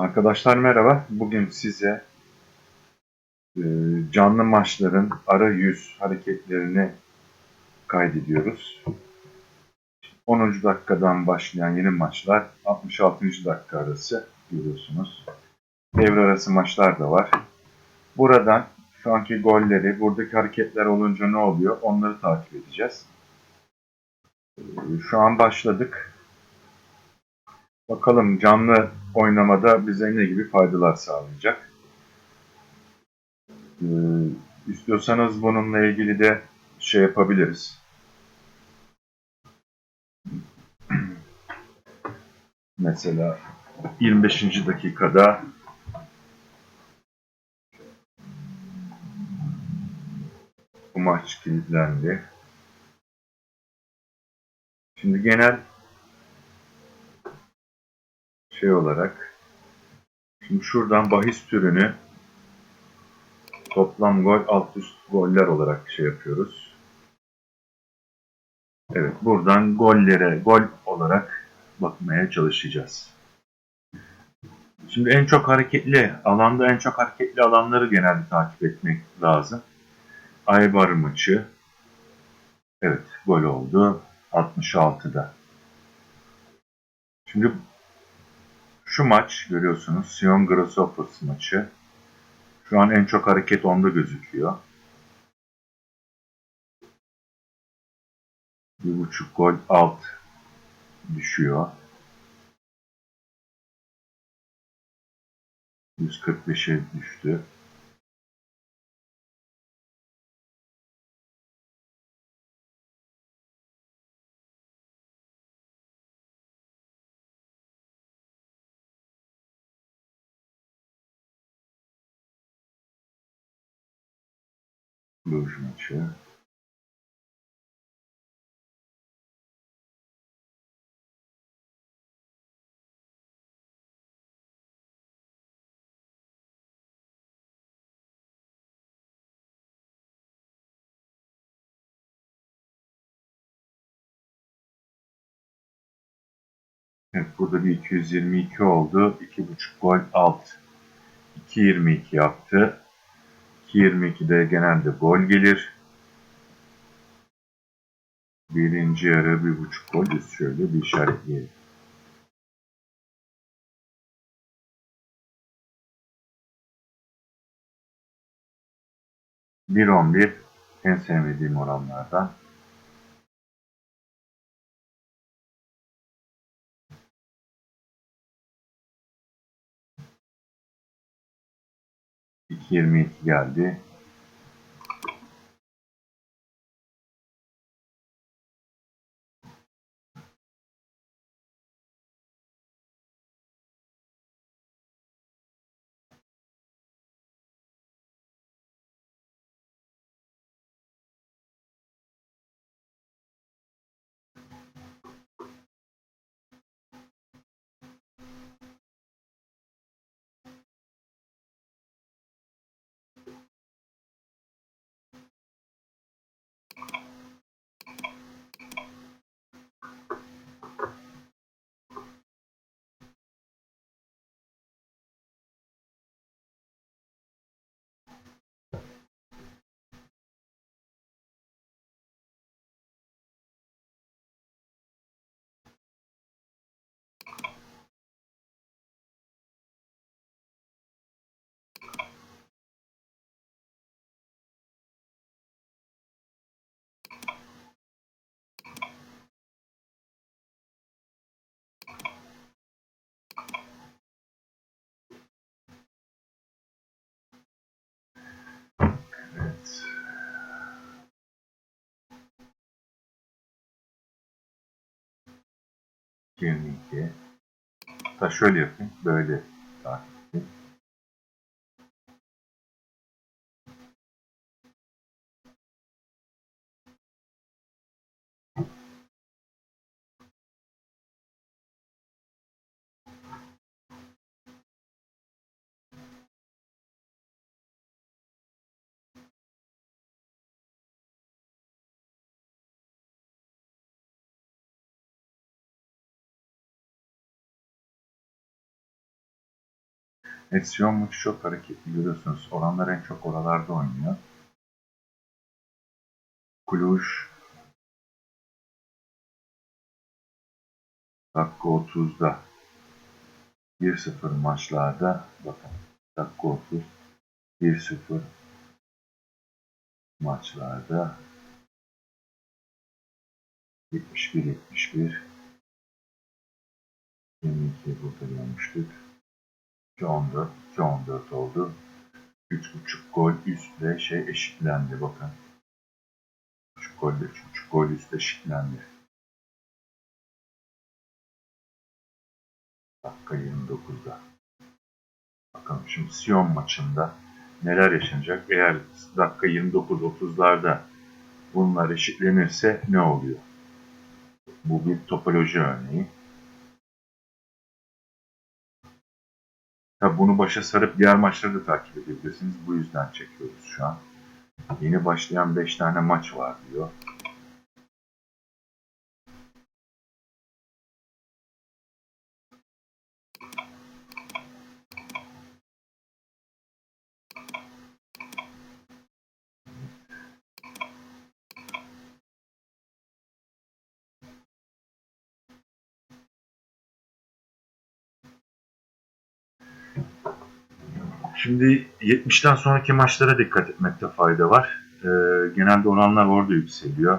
Arkadaşlar merhaba. Bugün size e, canlı maçların ara yüz hareketlerini kaydediyoruz. 10. dakikadan başlayan yeni maçlar 66. dakika arası görüyorsunuz. Devre arası maçlar da var. Buradan şu anki golleri, buradaki hareketler olunca ne oluyor onları takip edeceğiz. E, Şu an başladık. Bakalım canlı oynamada bize ne gibi faydalar sağlayacak. Ee, istiyorsanız bununla ilgili de şey yapabiliriz. Mesela 25. dakikada bu maç kilitlendi. Şimdi genel şey olarak şimdi şuradan bahis türünü toplam gol alt üst goller olarak şey yapıyoruz. Evet buradan gollere gol olarak bakmaya çalışacağız. Şimdi en çok hareketli alanda en çok hareketli alanları genelde takip etmek lazım. Aybar maçı evet gol oldu 66'da. Şimdi şu maç görüyorsunuz Sion Grasshoppers maçı. Şu an en çok hareket onda gözüküyor. Bir buçuk gol alt düşüyor. 145'e düştü. Bruges maçı. Evet, burada bir 222 oldu. 2.5 gol alt. 2.22 yaptı. 2.22'de genelde gol gelir. Birinci yarı bir buçuk gol üst şöyle bir işaretleyelim. Bir on bir en sevmediğim oranlardan. İki yirmi iki geldi. İki. Da şöyle yapayım. Böyle takip Sion maçı çok hareketli görüyorsunuz. Oranlar en çok oralarda oynuyor. Cluj dakika 30'da 1-0 maçlarda. Bakın dakika 30 1-0 maçlarda. 71-71 22 burada görmüştük. 2-14 2-14 oldu. 3.5 gol üstle şey eşitlendi bakın. 3 gol 3.5 gol üst eşitlendi. Dakika 29'da. Bakalım şimdi Sion maçında neler yaşanacak? Eğer dakika 29-30'larda bunlar eşitlenirse ne oluyor? Bu bir topoloji örneği. Tabi bunu başa sarıp diğer maçları da takip edebilirsiniz. Bu yüzden çekiyoruz şu an. Yeni başlayan 5 tane maç var diyor. Şimdi 70'ten sonraki maçlara dikkat etmekte fayda var. Ee, genelde oranlar orada yükseliyor.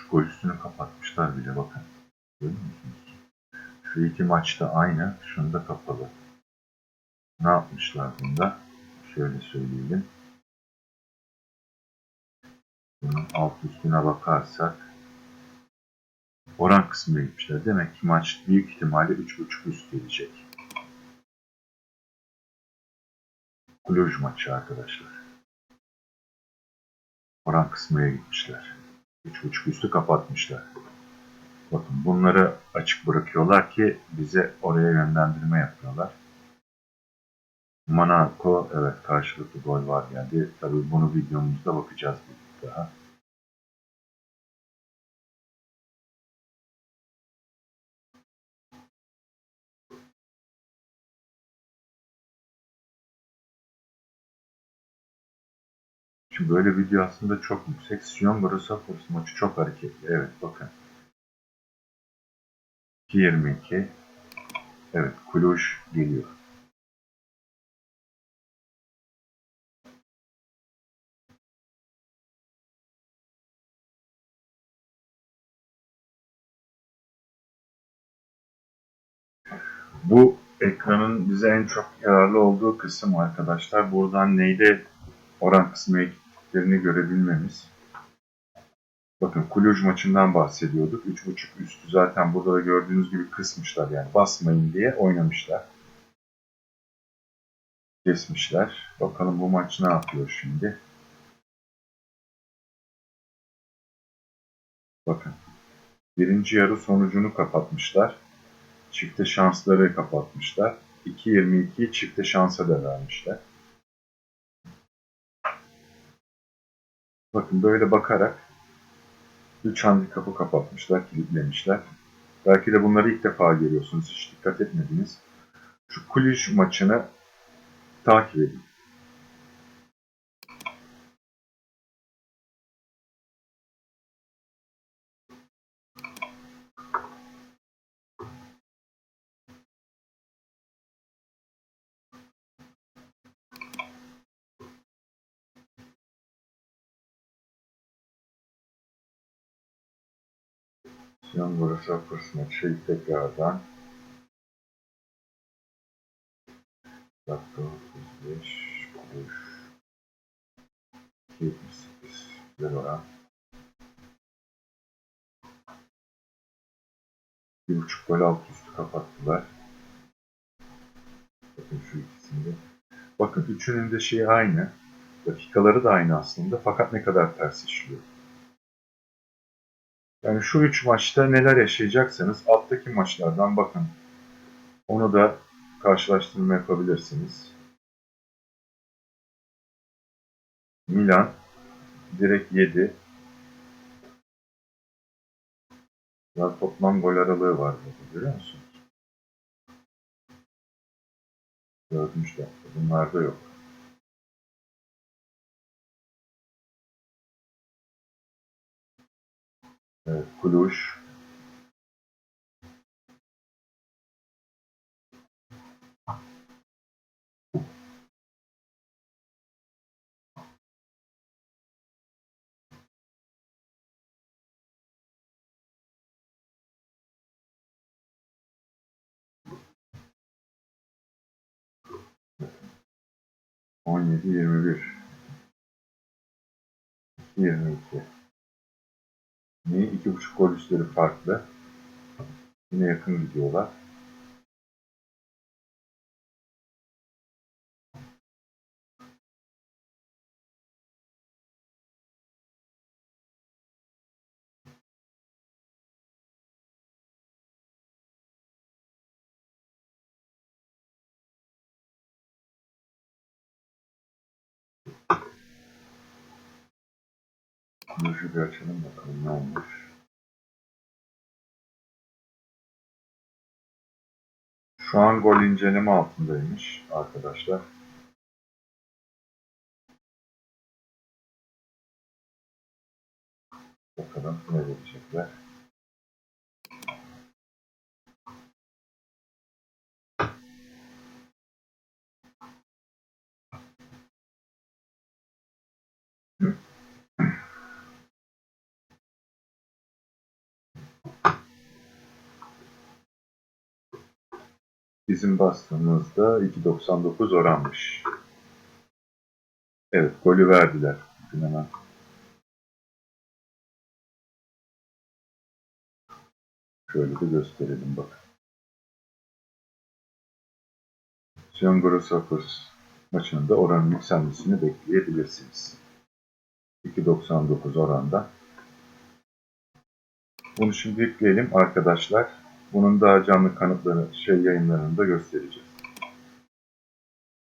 Buçuk gol kapatmışlar bile bakın. Görüyor musunuz? Şu iki maçta aynı. Şunda kapalı. Ne yapmışlar bunda? Şöyle söyleyelim. Bunun alt üstüne bakarsak oran kısmına gitmişler. Demek ki maç büyük ihtimalle 3.5 üst gelecek. Cluj maçı arkadaşlar. Oran kısmına gitmişler. 3.5 üstü kapatmışlar. Bakın bunları açık bırakıyorlar ki bize oraya yönlendirme yapıyorlar. Monaco evet karşılıklı gol var geldi. Tabii bunu videomuzda bakacağız bir daha. Şimdi böyle video aslında çok yüksek. Sion Borusapors maçı çok hareketli. Evet bakın. 22. Evet Cluj geliyor. Bu ekranın bize en çok yararlı olduğu kısım arkadaşlar. Buradan neyde oran kısmına gittiklerini görebilmemiz. Bakın Cluj maçından bahsediyorduk. 3.5 üstü zaten burada da gördüğünüz gibi kısmışlar yani basmayın diye oynamışlar. Kesmişler. Bakalım bu maç ne yapıyor şimdi. Bakın. Birinci yarı sonucunu kapatmışlar. Çifte şansları kapatmışlar. 2.22'yi çifte şansa da vermişler. Bakın böyle bakarak 3 handikapı kapatmışlar, kilitlemişler. Belki de bunları ilk defa görüyorsunuz, hiç dikkat etmediniz. Şu Kulüş maçını takip edin. Sion Borusapors maçı tekrardan. Dakika 35 kuruş. 78 güzel oran bir buçuk gol alt üstü kapattılar. Bakın şu ikisinde bakın üçünün de şeyi aynı. Dakikaları da aynı aslında. Fakat ne kadar ters işliyor Yani şu üç maçta neler yaşayacaksanız alttaki maçlardan bakın. Onu da karşılaştırma yapabilirsiniz. Milan direkt 7. Ya toplam gol aralığı var burada görüyor musun? Dördüncü dakika. Bunlarda yok. Evet, Cluj. On yedi, yirmi bir. Yirmi iki. İki buçuk gol üstleri farklı. Yine yakın gidiyorlar. Cluj'u bir açalım bakalım ne olmuş. Şu an gol inceleme altındaymış arkadaşlar. Bakalım ne verecekler. Bizim bastığımızda 2.99 oranmış. Evet, golü verdiler. Hemen. Şöyle de gösterelim bakın. Sion maçının da oranın yükselmesini bekleyebilirsiniz. 2.99 oranda. Bunu şimdi yükleyelim arkadaşlar. Bunun daha canlı kanıtları şey yayınlarını da göstereceğiz.